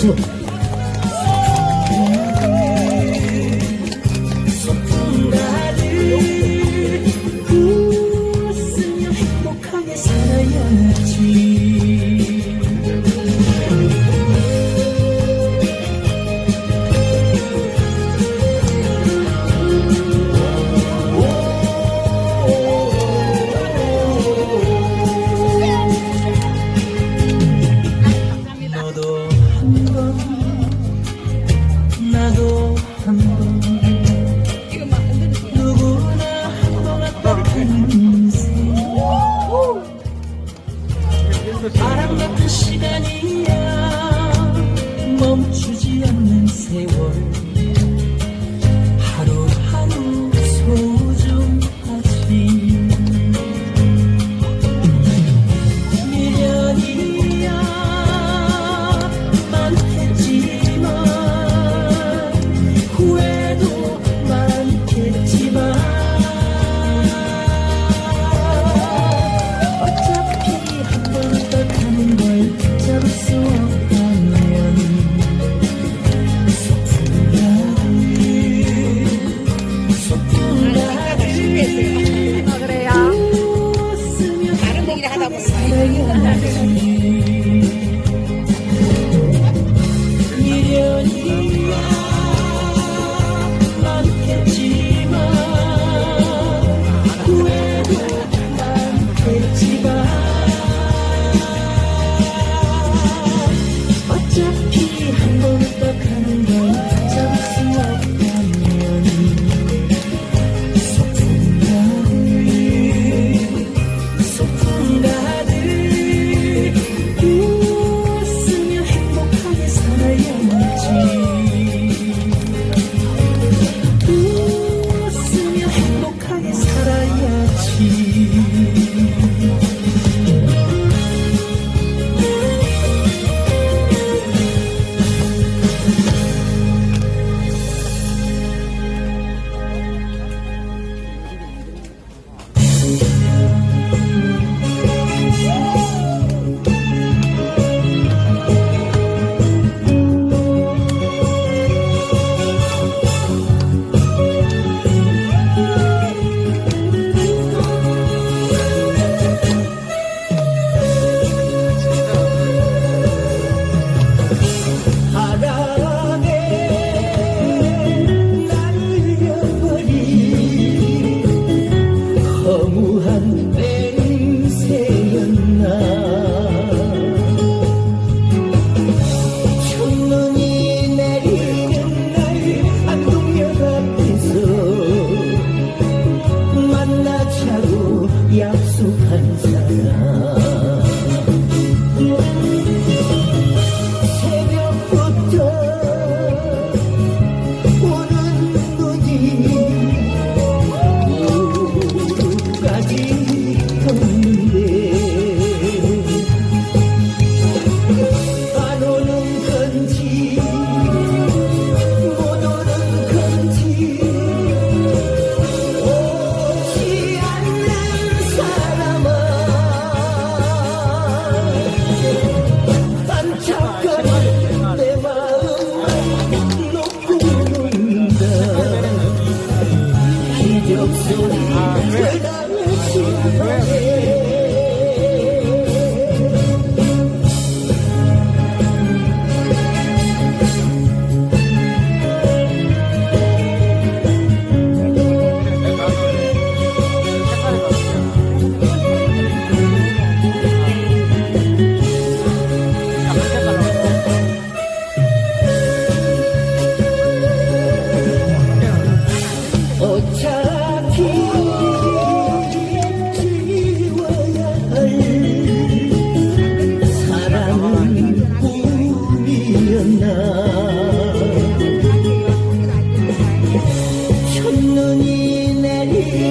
诶 바람 같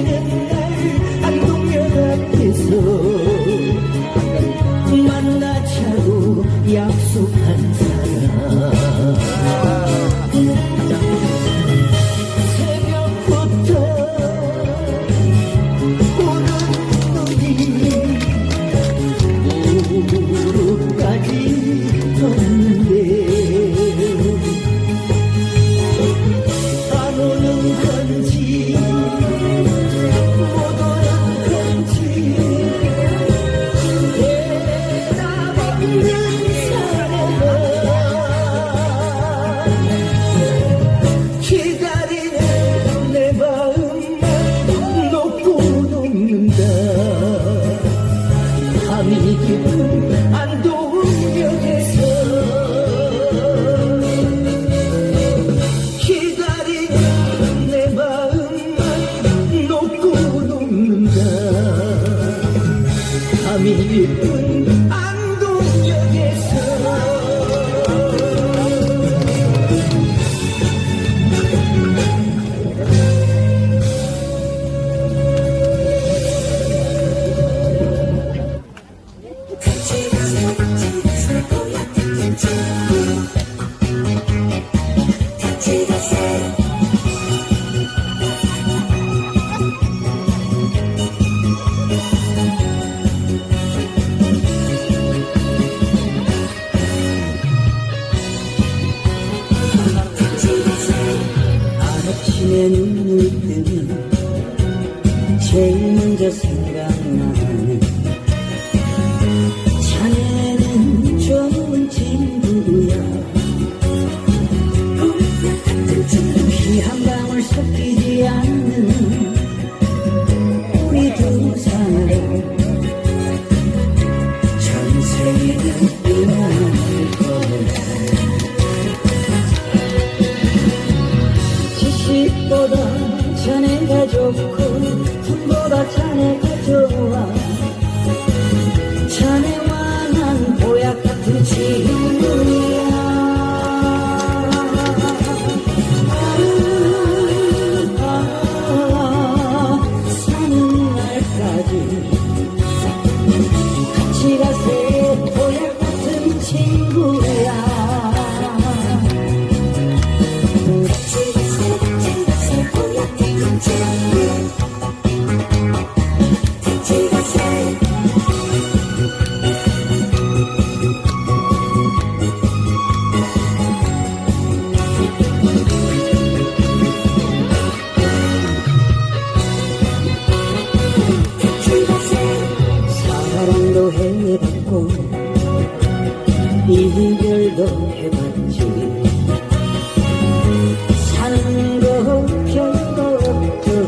it. que 때 눈을 뜨면 제일 먼저 생각나는 자네는 좋은 친구야 귀한 방울 섞이지 않는 우리 두 사람.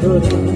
没问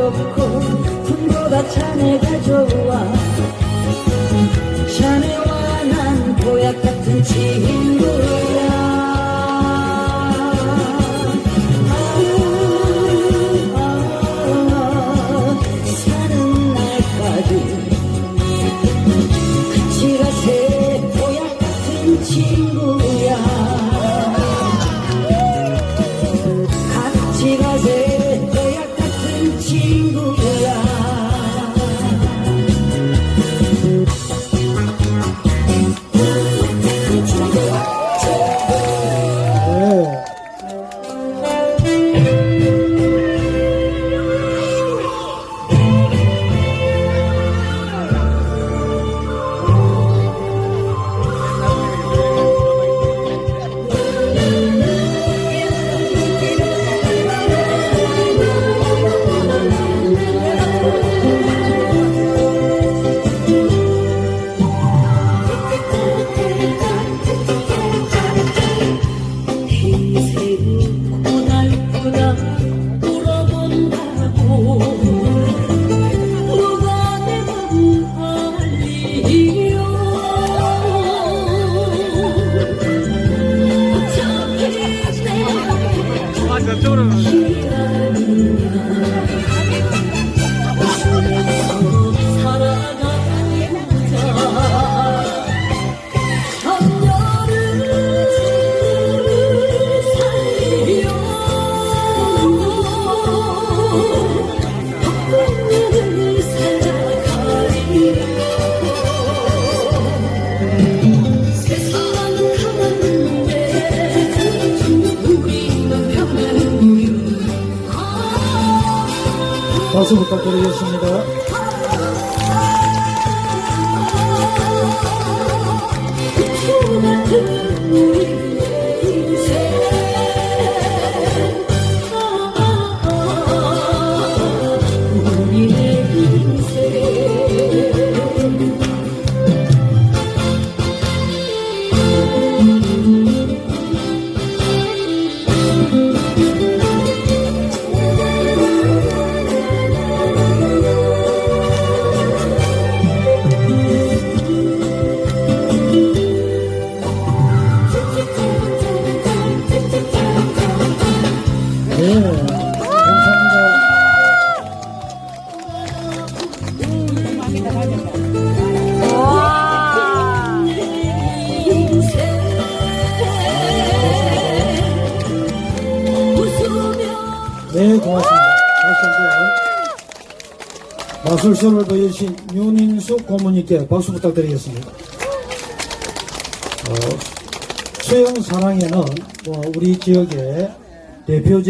좋고 군보다 자네가 좋아 자네와 난 보약 같은 친구야 아우, 아우, 사는 날까지 같이 가세 보약 같은 친구 박수 부탁드리겠습니다. 고맙습니다. 다시 한번 마술쇼를 보여주신 윤인숙 고모님께 박수 부탁드리겠습니다. 어, 수영 사랑에는 뭐 우리 지역의 대표적